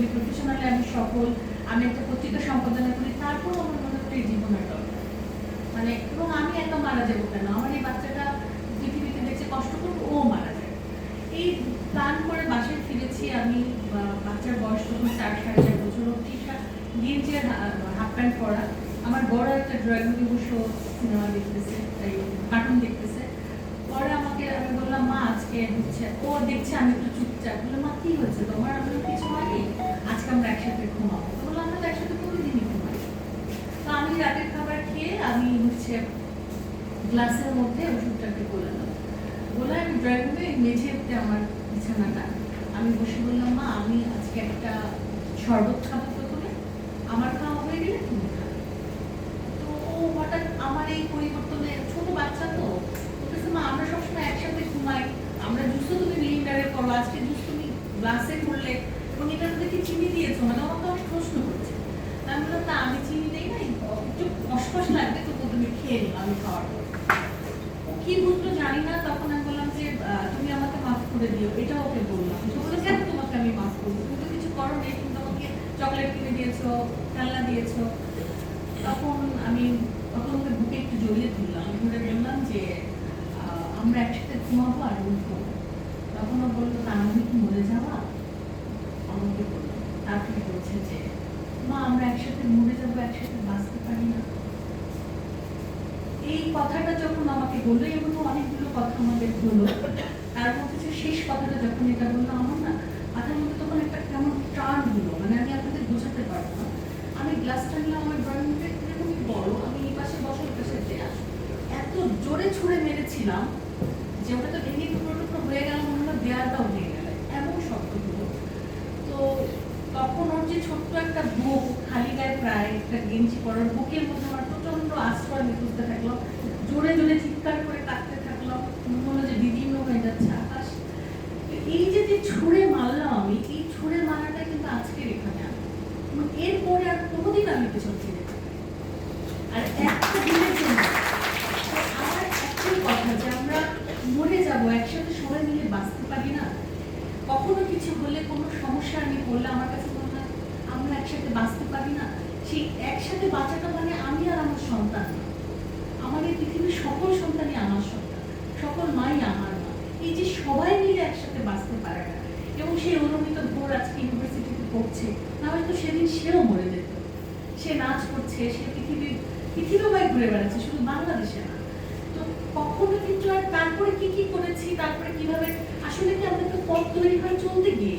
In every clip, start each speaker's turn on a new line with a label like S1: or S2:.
S1: করি প্রফেশনালি আমি সফল। আমি একটা পত্রিকা সম্পাদনা করি তারপর আমার মনে করি এই জীবনের দরকার মানে এবং আমি একা মারা যাব কেন? আমার এই বাচ্চাটা পৃথিবীতে দেখছে কষ্ট করব ও মারা যায়। এই প্ল্যান করে বাসায় ফিরেছি আমি বাচ্চার বয়স তখন চার, সাড়ে চার বছর অব্দি গেঞ্জি হাফ প্যান্ট পরা। আমার বড় একটা ড্রয়িং রুমে বসে সিনেমা দেখতেছে কার্টুন দেখতেছে। পরে আমাকে আমি বললাম, মা, আজকে হচ্ছে ও দেখছে, আমি একটু চুপচাপ। বললাম, মা, কি হয়েছে তোমার? আমি বললাম, কিছু হয়নি আজকে আমরা একসাথে ঘুমাবো তো বললাম আমরা তো একসাথে প্রতিদিনই ঘুমাই তো আমি রাতের খাবার খেয়ে আমি হচ্ছে গ্লাসের মধ্যে ওষুধটাকে গোলালাম বলে আমি ড্রয়িং রুমে মেঝেতে আমার বিছানাটা, আমি বসে বললাম, মা, আমি আজকে একটা শরবত খাব প্রথমে। আমার খাওয়া হয়ে গেলে তুমি তো ও হঠাৎ আমার এই পরিবর্তনে, ছোট বাচ্চা তো, বলতেছে, মা, আমরা সবসময় একসাথে ঘুমাই। আমরা জুস তো তুমি লিন্ডারে করো, আজকে জুস তুমি গ্লাসে করলে। এবং এটা দেখি চিনি দিয়েছ মানে আমাকে অনেক প্রশ্ন করছে। তা আমি বললাম, না, আমি চিনি দেই নাই, একটু কষ্ট লাগবে। তো খেয়ে আমি খাওয়ার কি বুঝলো জানি না, তখন আমি বললাম যে তুমি আমাকে মাফ করে দিও এটা ওকে বললাম। বলে কেন তোমাকে আমি মাফ করব? তুমি তো কিছু করো নেই তুমি তো আমাকে চকলেট কিনে দিয়েছ, খেলনা দিয়েছ। তখন আমি, তখন ওকে বুকে একটু জড়িয়ে ধরলাম। ধরে বললাম যে আমরা একসাথে ঘুমাবো আর উঠবো। তখন ও বলল তা আমি কি মরে যাওয়া আমাকে বলল, তারপরে বলছে যে, মা, আমরা একসাথে বাঁচতে পারি না এই কথাটা যখন আমাকে বলল এবং অনেকগুলো কথা আমাদের হলো তার মধ্যে যে শেষ কথাটা যখন এটা বলল আমার না, মাথার মধ্যে তখন একটা কেমন টান হলো মানে আমি আপনাদের বোঝাতে পারব না। আমি গ্লাসটা নিলাম, আমার ড্রয়িং রুমে এরকমই বড়, আমি এই পাশে বসে ওই পাশে দেয়া এত জোরে ছুঁড়ে মেরেছিলাম যে ওটা তো ভেঙে টুকরো টুকরো হয়ে গেল, মনে হলো দেয়ালটাও ভেঙে গেল, এমন শক্ত হলো তো তখন ওর যে ছোট্ট একটা বুক, খালি প্রায় একটা গেঞ্জি পরার বুকের মধ্যে আমার প্রচণ্ড আশ্রয় খুঁজতে থাকলাম। জোরে জোরে চিৎকার করে কাঁদতে থাকলাম। মনে যে বিভিন্ন হয়ে যাচ্ছে আকাশ। এই যে যে ছুঁড়ে মারলাম আমি, এই ছুঁড়ে মারাটা কিন্তু আজকের এখানে এরপরে আর কোনোদিন আমি পেছন ফিরে আর একটা দিনের জন্য আমার একটাই কথা যে আমরা মরে যাব, একসাথে সবাই মিলে বাঁচতে পারি না? কখনো কিছু হলে কোনো সমস্যা আমি বললে আমার কাছে মনে হয় আমরা একসাথে বাঁচতে পারি না। সেই একসাথে বাঁচাটা মানে আমি আর আমার সন্তান না। আমাদের পৃথিবীর সকল সন্তানই আমার সন্তান, সকল মাই আমার মা। এই যে সবাই মিলে একসাথে বাঁচতে পারে না, এবং সেই অনুমিত ভোর আজকে ইউনিভার্সিটিতে পড়ছে, না হয়তো সেদিন সেও মরে যেত। সে নাচ করছে, সে পৃথিবীর পৃথিবীময় ঘুরে বেড়াচ্ছে, শুধু বাংলাদেশে না। তো কখনো কিন্তু আর তারপরে কি কি করেছি, তারপরে কীভাবে আসলে কি আমাদের তো পথ তৈরি হয় চলতে গিয়ে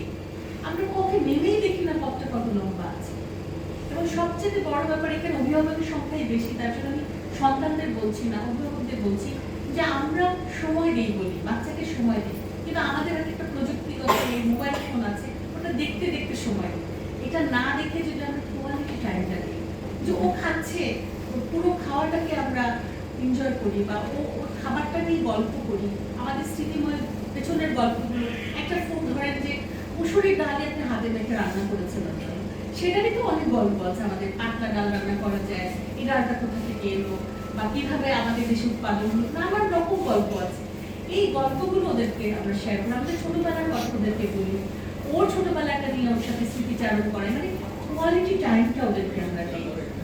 S1: আমরা পথে নেমেই দেখি না পথটা কত লম্বা আছে। এবং সবচেয়ে বড় ব্যাপার, এখানে অভিভাবকের সংখ্যাই বেশি, তার জন্য আমি সন্তানদের বলছি না, অভিভাবকদের বলছি যে আমরা সময় দিই বলি, বাচ্চাকে সময় দিই কিন্তু আমাদের হাতে একটা প্রযুক্তিগত মোবাইল ফোন আছে, ওটা দেখতে দেখতে সময় এটা না দেখে যদি আমরা কোয়ালিটি টাইমটা দিই, যে ও খাচ্ছে পুরো খাওয়াটাকে আমরা এনজয় করি বা ও খাবারটা নিয়ে গল্প করি, আমাদের স্মৃতিময় পেছনের গল্পগুলো, একটা ফোন ধরেন যে মুসুরির ডালে আপনি হাতে মেখে রান্না করেছিলেন সেটারই তো অনেক গল্প আছে আমাদের পাতলা ডাল রান্না করা যায়, এই ডালটা কোথা থেকে এলো, বা কীভাবে আমাদের দেশে উৎপাদন হলো, নানান রকম গল্প আছে। এই গল্পগুলো ওদেরকে আমরা শেয়ার করি, আমাদের ছোটবেলার গল্প ওদেরকে বলি। ওর ছোটবেলাটা নিয়ে ওর সাথে স্মৃতিচারণ করে মানে কোয়ালিটি টাইমটা ওদেরকে আমরা দিই।